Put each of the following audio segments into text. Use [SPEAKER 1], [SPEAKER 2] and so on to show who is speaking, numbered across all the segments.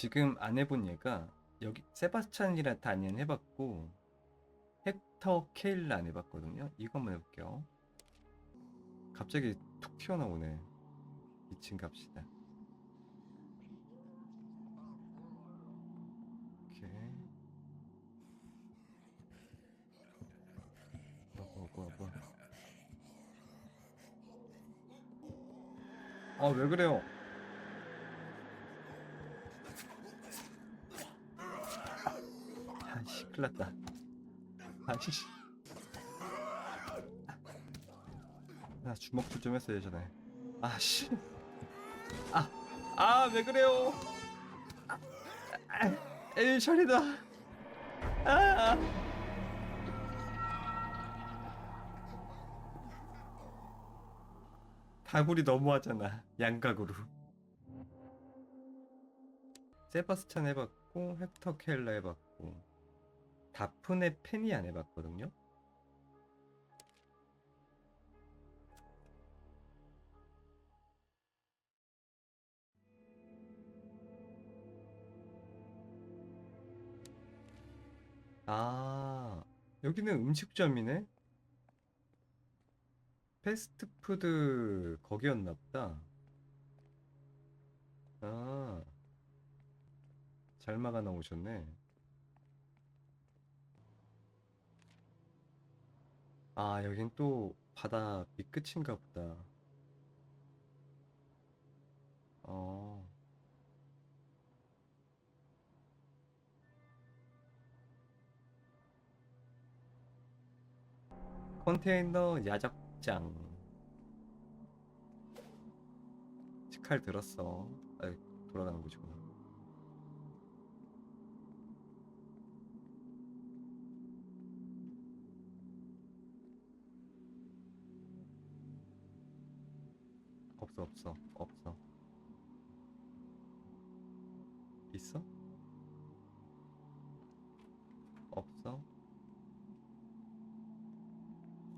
[SPEAKER 1] 지금 안 해본 얘가 여기 세바스찬이라 다니엘 해봤고 헥터 케일라 안 해봤거든요. 이거 한번 해볼게요. 갑자기 툭 튀어나오네. 2층 갑시다. 오케이. 뭐야 뭐야 뭐야 뭐야. 아왜 그래요? 큰일났다. 아씨. 나 주먹질 좀 했어 예전에. 아씨. 아아 왜 그래요? 아, 아, 에이 셜이다. 아 다굴이 너무하잖아 양각으로. 세바스찬 해봤고 헥터 켈라 해봤고 다프네 펜이 안 해봤거든요? 아 여기는 음식점이네? 패스트푸드 거기였나 보다. 아 잘 막아 놓으셨네. 아, 여긴 또 바다 밑끝인가 보다. 어. 컨테이너 야적장. 직칼 들었어. 아, 돌아가는 거지 없어 없어 없어 있어? 없어?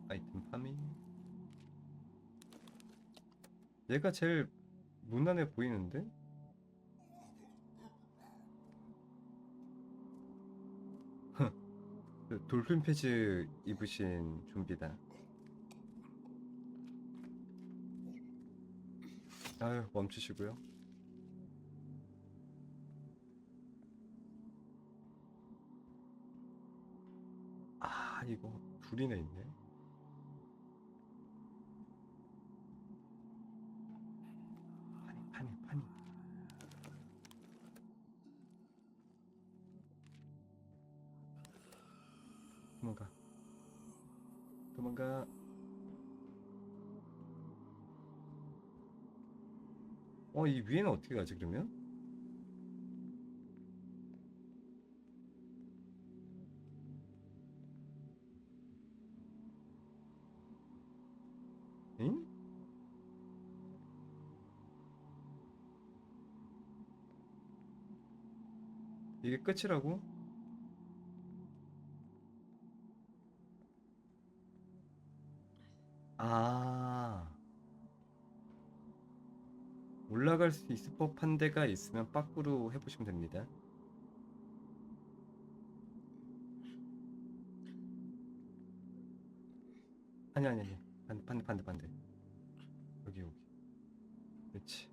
[SPEAKER 1] 아이템 파밍 얘가 제일 무난해 보이는데? 그 돌핀 패즈 입으신 좀비다 아유 멈추시고요. 아 이거 둘이나 있네. 파니. 도망가. 도망가. 어, 이 위에는 어떻게 가지, 그러면? 응? 이게 끝이라고? 올라갈 수 있을 법한 데가 있으면 빠꾸로 해보시면 됩니다. 아니 아니 아니. 반대 반대 반대 반대. 여기 여기. 그렇지.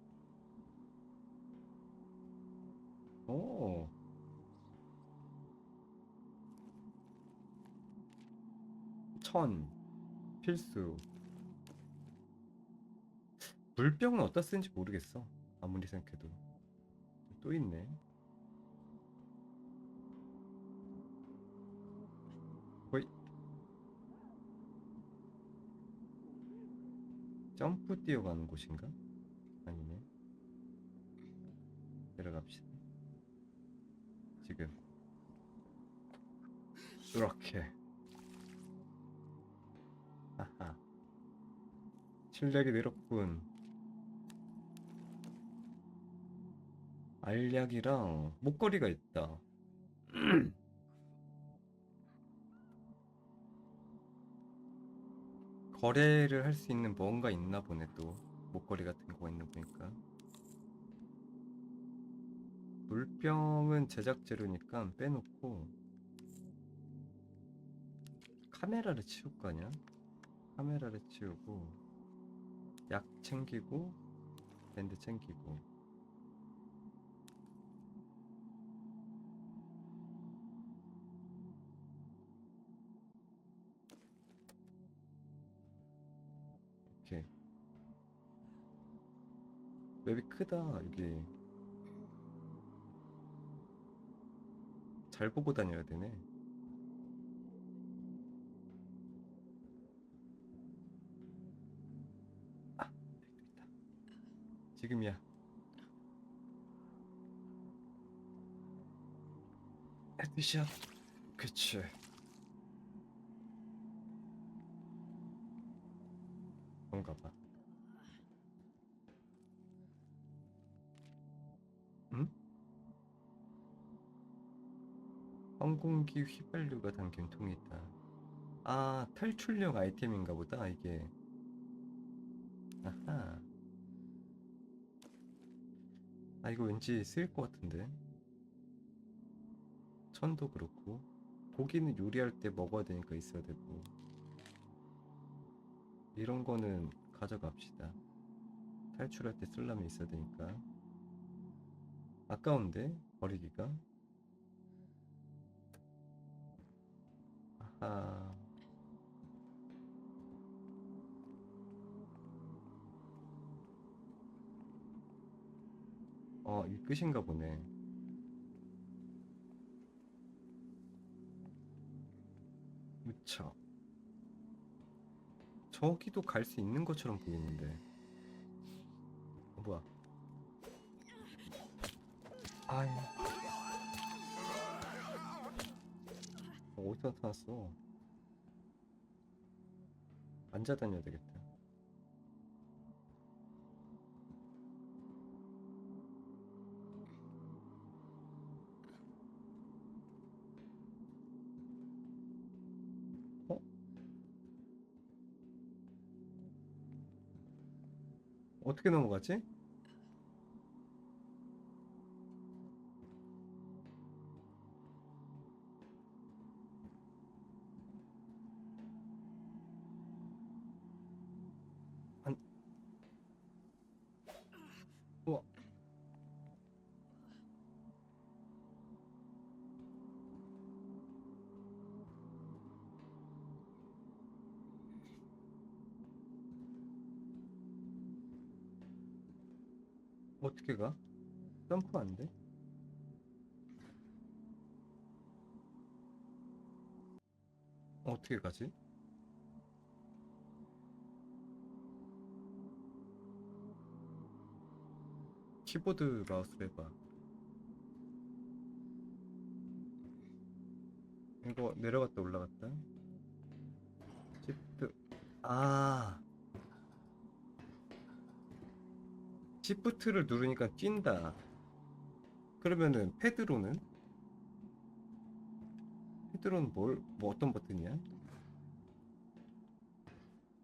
[SPEAKER 1] 오. 천. 필수 물병은 어디다 쓰는지 모르겠어. 아무리 생각해도. 또 있네. 거의 점프 뛰어가는 곳인가? 아니네. 내려갑시다. 지금 이렇게. 하하. 실력이 늘었군. 알약이랑 목걸이가 있다. 거래를 할 수 있는 뭔가 있나 보네 또 목걸이 같은 거가 있나 보니까 물병은 제작 재료니까 빼놓고 카메라를 치울 거 아니야? 카메라를 치우고 약 챙기고 밴드 챙기고 맵이 크다 여기 잘 보고 다녀야 되네. 아 있다. 지금이야. 헤드샷 그치. 그런가 봐 항공기 휘발유가 담긴 통이 있다. 아, 탈출용 아이템인가 보다, 이게. 아하. 아, 이거 왠지 쓰일 것 같은데. 천도 그렇고. 고기는 요리할 때 먹어야 되니까 있어야 되고. 이런 거는 가져갑시다. 탈출할 때 쓸라면 있어야 되니까. 아까운데, 버리기가. 아하. 어, 이 끝인가 보네. 무척. 저기도 갈 수 있는 것처럼 보이는데. 어, 뭐야? 아이. 어, 어디서 나타났어? 앉아 다녀야 되겠다. 어? 어떻게 넘어가지? 어떻게 가? 점프 안 돼? 어떻게 가지? 키보드 마우스로 해봐. 이거 내려갔다 올라갔다. 시프트. 아. 시프트를 누르니까 뛴다. 그러면은 패드로는? 패드로는 뭘, 뭐 어떤 버튼이야?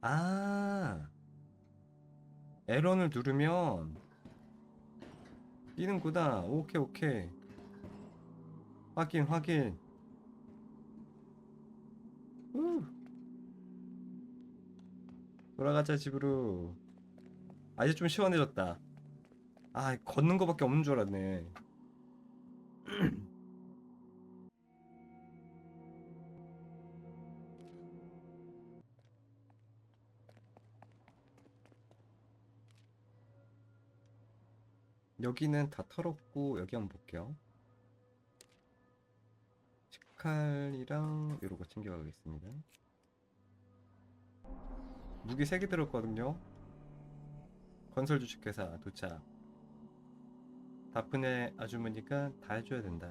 [SPEAKER 1] 아. 에런을 누르면 뛰는구나. 오케이, 오케이. 확인, 확인. 후. 돌아가자, 집으로. 아, 이제 좀 시원해졌다. 아, 걷는 거밖에 없는 줄 알았네. 여기는 다 털었고 여기 한번 볼게요. 식칼이랑 이런 거 챙겨가겠습니다. 무기 3개 들었거든요. 건설 주식회사 도착. 다프네 아주머니가 다 해줘야 된다.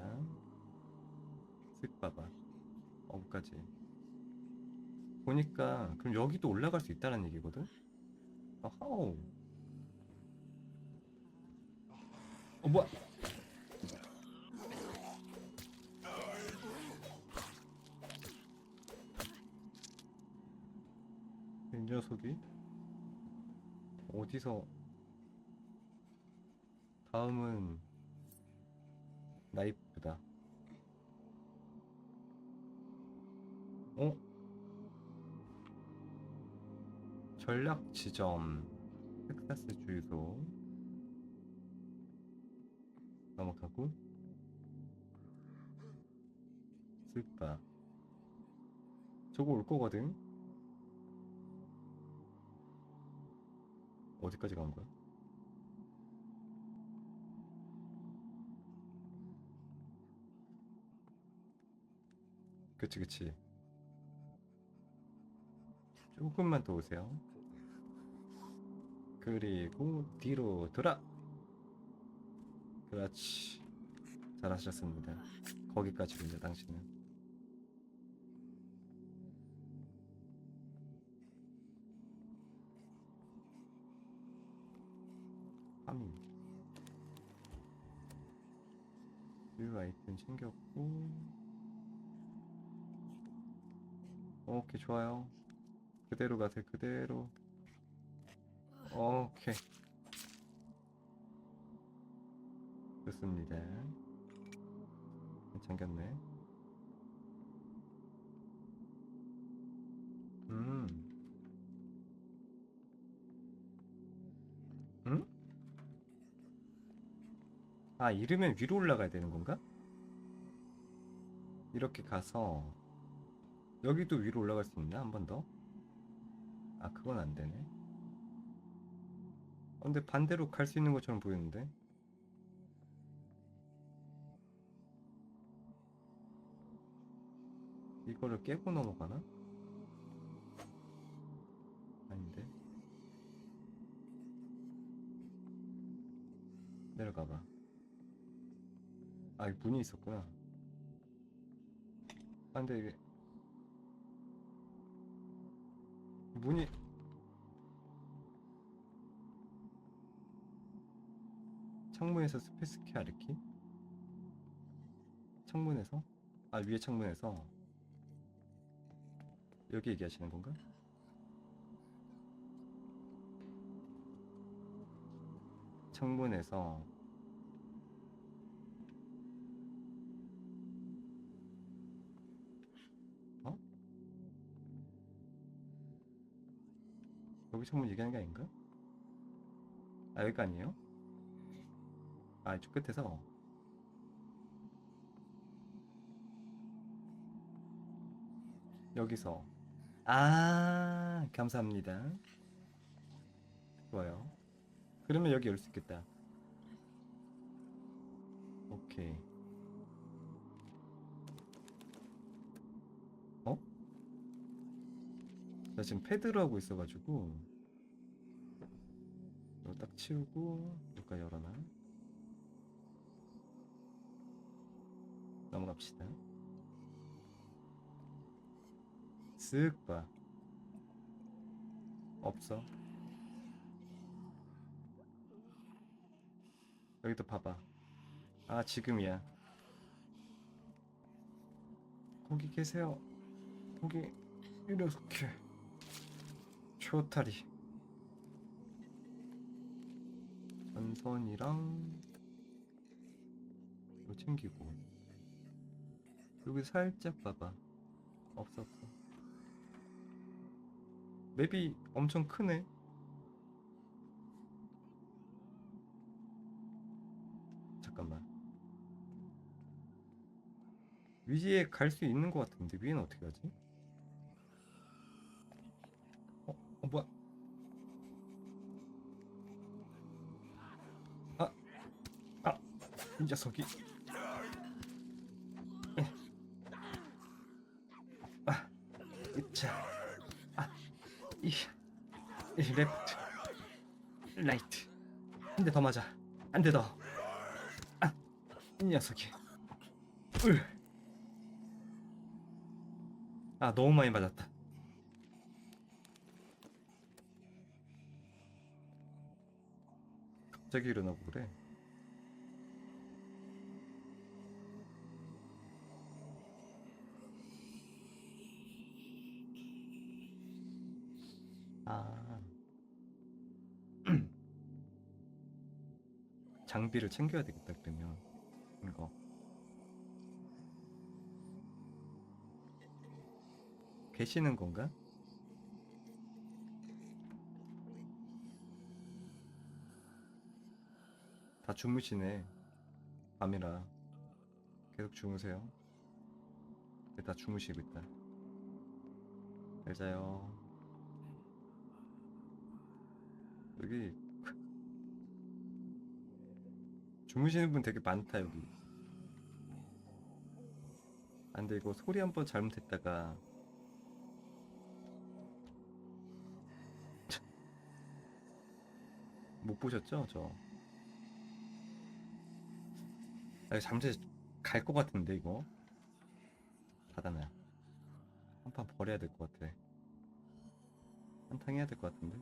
[SPEAKER 1] 쓱 봐봐. 어부까지. 보니까 그럼 여기도 올라갈 수 있다는 얘기거든. 아하오. 어 뭐야? 이 녀석이 어디서 다음은 나이프다. 어? 전략 지점 텍사스 주유소 넘어가고 쓸까 저거 올 거거든 어디까지 간 거야? 그치 그치. 조금만 더 오세요. 그리고 뒤로 돌아. 그렇지. 잘하셨습니다. 거기까지입니다 당신은. 파밍 유 아이템 챙겼고 오케이 좋아요. 그대로 가세요 그대로. 오케이. 좋습니다. 잠겼네. 음. 음? 아 이르면 위로 올라가야 되는 건가? 이렇게 가서 여기도 위로 올라갈 수 있나? 한 번 더? 아 그건 안 되네 어, 근데 반대로 갈 수 있는 것처럼 보이는데 이거를 깨고 넘어가나? 아닌데 내려가봐 아, 이 문이 있었구나. 아, 근데 문이 창문에서 스페이스 키 아르키? 창문에서? 아, 위에 창문에서 여기 얘기하시는 건가? 창문에서 여기 창문 얘기하는 게 아닌가? 아 여기가 아니에요? 아 이쪽 끝에서. 여기서. 아 감사합니다. 좋아요. 그러면 여기 열 수 있겠다. 오케이 어? 나 지금 패드로 하고 있어가지고 이거 딱 치우고 여기까지 열어놔 넘어갑시다 쓱 봐. 없어. 여기도 봐봐. 아, 지금이야. 거기 계세요. 거기 이렇게 초타리. 전선이랑 이거 챙기고 여기 살짝 봐봐. 없어. 맵이 엄청 크네. 잠깐만. 위에 갈 수 있는 것 같은데 위에는 어떻게 가지? 어, 어 뭐야? 아, 아, 이 녀석이. 예. 아, 이차. 이, 이 레프트 라이트 한 대 더 맞아 한 대 더 아, 이 녀석이 울. 아 너무 많이 맞았다 갑자기 일어나고 그래 장비를 챙겨야 되겠다 그러면. 이거. 계시는 건가? 다 주무시네. 밤이라. 계속 주무세요. 네, 다 주무시고 있다. 잘 자요. 여기 주무시는 분 되게 많다 여기. 안돼 이거 소리 한 번 잘못했다가. 못 보셨죠 저? 아, 잠시 갈 것 같은데 이거? 닫아놔 한 판 버려야 될 것 같아. 한탕 해야 될 것 같은데?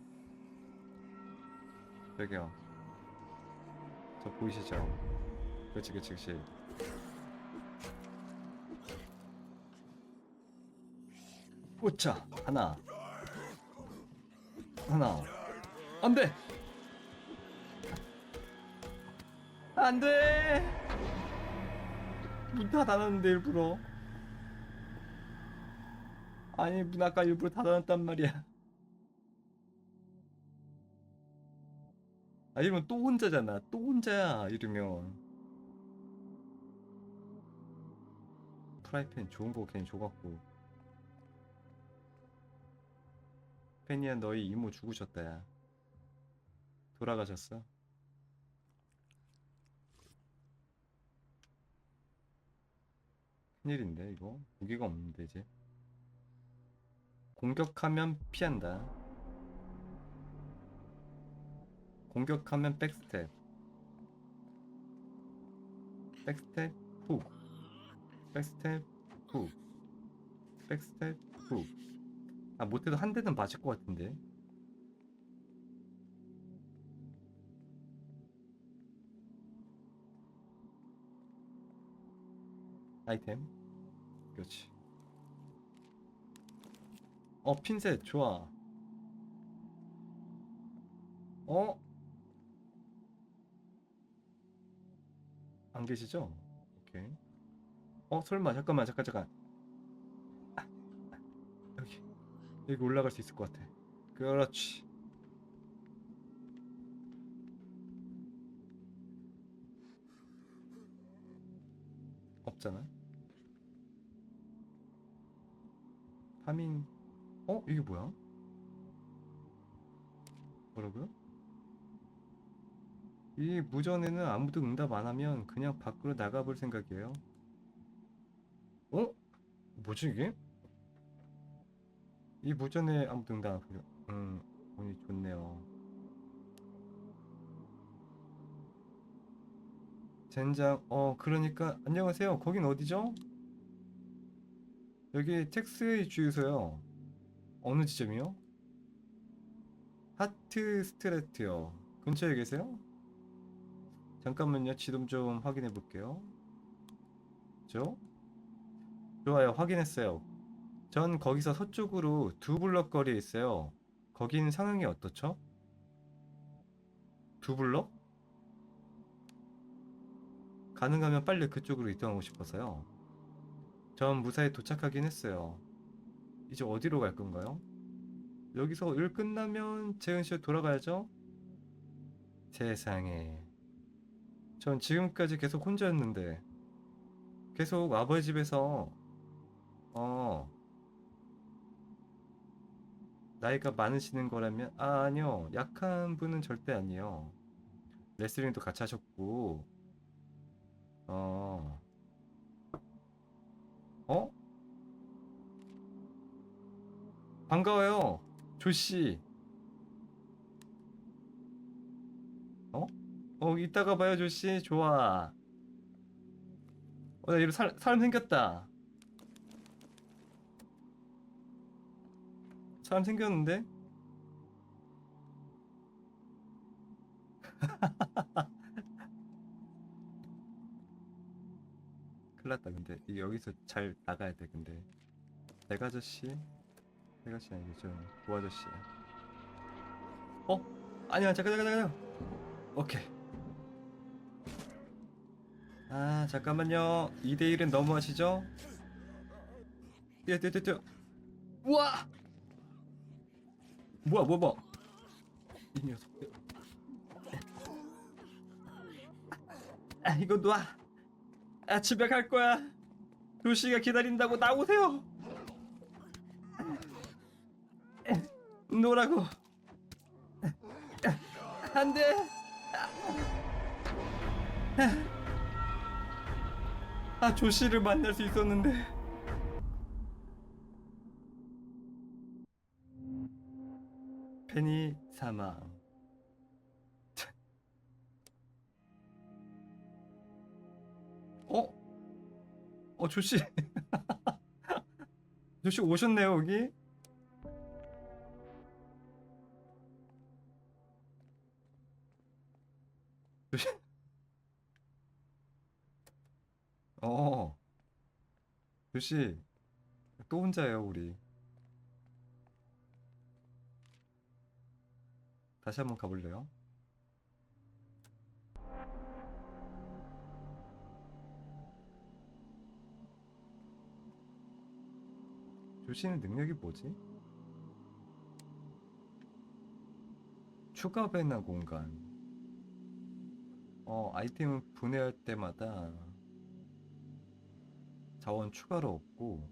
[SPEAKER 1] 저기요 저 보이시죠? 그렇지 그렇지 그렇지. 꽂자 하나. 하나. 안돼! 안돼! 문 닫아놨는데 일부러. 아니 문 아까 일부러 닫아놨단 말이야 아 이러면 또 혼자잖아. 또 혼자야 이러면. 프라이팬 좋은 거 괜히 줘갖고. 페니야 너희 이모 죽으셨다 야. 돌아가셨어? 큰일인데 이거? 무기가 없는데 이제? 공격하면 피한다 공격하면 백스텝. 백스텝 훅 백스텝 훅 백스텝 훅아 못해도 한 대는 맞을 것 같은데. 아이템. 그렇지. 어 핀셋 좋아. 어? 안 계시죠? 오케이 어 설마 잠깐만 잠깐 잠깐 아, 아, 여기 여기 올라갈 수 있을 것 같아 그렇지 없잖아 파밍 어? 이게 뭐야? 뭐라고요? 이 무전에는 아무도 응답 안 하면 그냥 밖으로 나가볼 생각이에요. 어? 뭐지 이게? 이 무전에 아무도 응답 안 하면 음, 운이 좋네요. 젠장, 어, 그러니까 안녕하세요. 거긴 어디죠? 여기 텍스의 주유소요. 어느 지점이요? 하트 스트레트요. 근처에 계세요? 잠깐만요. 지도 좀 확인해 볼게요. 죠? 좋아요. 확인했어요. 전 거기서 서쪽으로 두 블럭 거리에 있어요. 거긴 상황이 어떻죠? 두 블럭? 가능하면 빨리 그쪽으로 이동하고 싶어서요. 전 무사히 도착하긴 했어요. 이제 어디로 갈 건가요? 여기서 일 끝나면 재은 씨 돌아가야죠? 세상에. 전 지금까지 계속 혼자였는데, 계속 아버지 집에서, 어, 나이가 많으시는 거라면, 아, 아니요. 약한 분은 절대 아니에요. 레슬링도 같이 하셨고, 어, 어? 반가워요. 조씨. 어? 어, 이따가 봐요, 조씨. 좋아. 어, 나 이런 사, 사람 생겼다. 사람 생겼는데? 큰일 났다, 근데. 이게 여기서 잘 나가야 돼, 근데. 내가 아저씨? 내가 아저씨 아니죠. 부 아저씨야. 어? 아니야, 잠깐, 잠깐, 잠깐. 오케이. 아, 잠깐만요. 2대1은 너무하시죠? 뛰어, 뛰어, 뛰어. 우와! 뭐야, 뭐야, 뭐야. 이 녀석들. 아, 이거 놔. 아, 집에 갈 거야. 도시가 기다린다고 나오세요. 노라고. 안 돼. 아, 조씨를 만날 수 있었는데. 페니 사망. 어? 어, 조씨. 조씨 오셨네요, 여기? 조씨. 또 혼자예요, 우리. 다시 한번 가볼래요? 조씨는 능력이 뭐지? 추가 배나 공간. 어, 아이템을 분해할 때마다 자원 추가로 얻고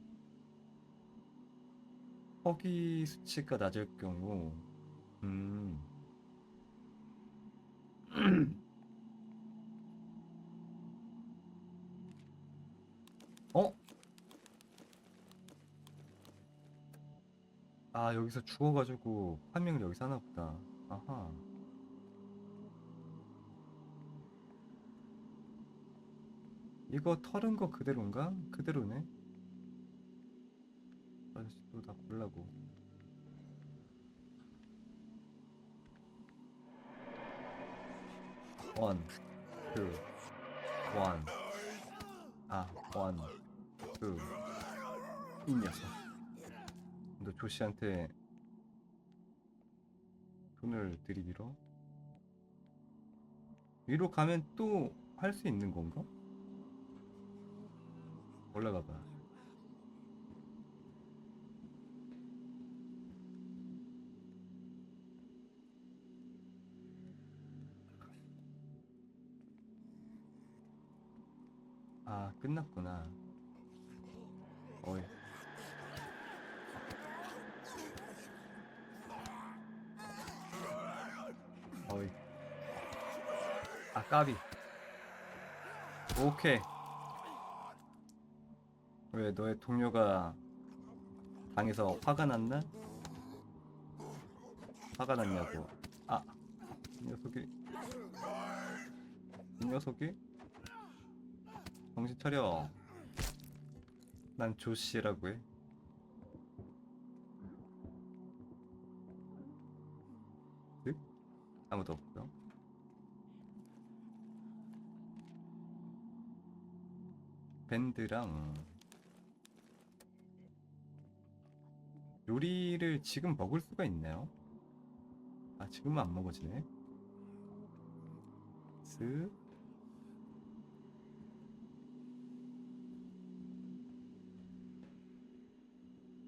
[SPEAKER 1] 허기 수치가 낮을 경우 음. 어? 아 여기서 죽어가지고 파밍을 여기서 하나 보다. 아하 이거 털은 거 그대로인가? 그대로네 아저씨도 다 골라고 원, 투, 원. 아, 원, 투. 이 녀석. 너 조씨한테 돈을 들이밀어? 위로 가면 또 할 수 있는 건가? 올라가 봐. 아, 끝났구나. 어이. 어이. 아, 까비. 오케이. 왜 너의 동료가 당해서 화가 났나? 화가 났냐고. 아, 이 녀석이. 이 녀석이? 정신 차려. 난 조씨라고 해. 응? 아무도 없고요. 밴드랑 요리를 지금 먹을 수가 있나요? 아 지금은 안 먹어지네. 쓱.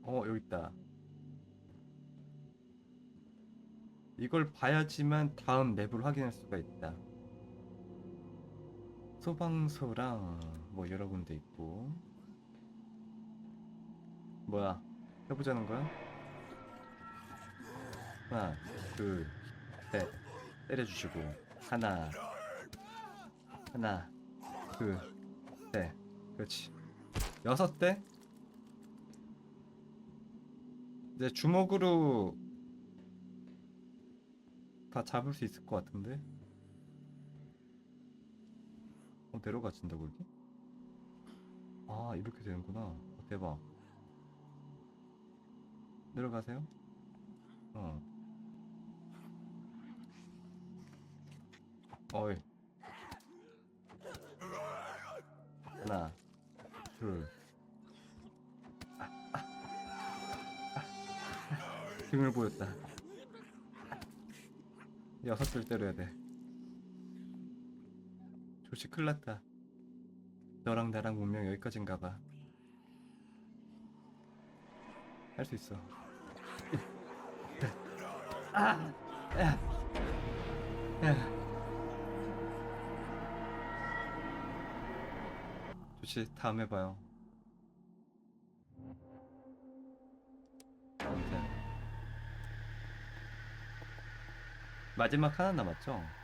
[SPEAKER 1] 어, 여기 있다. 이걸 봐야지만 다음 맵을 확인할 수가 있다. 소방서랑 뭐 여러 군데 있고. 뭐야? 해보자는 거야? 하나, 둘, 셋. 때려주시고. 하나, 하나, 둘, 셋. 그렇지. 여섯 대? 이제 주먹으로 다 잡을 수 있을 것 같은데? 어, 내려가진다고 여기? 아, 이렇게 되는구나. 어, 대박. 내려가세요? 어. 어이. 하나, 둘, 등을 보였다. 여섯들 때려야 돼. 조시 큰일 났다. 너랑 나랑 운명 여기까지인가 봐. 할 수 있어. 아, 야, 다음에 봐요. 마지막 하나 남았죠?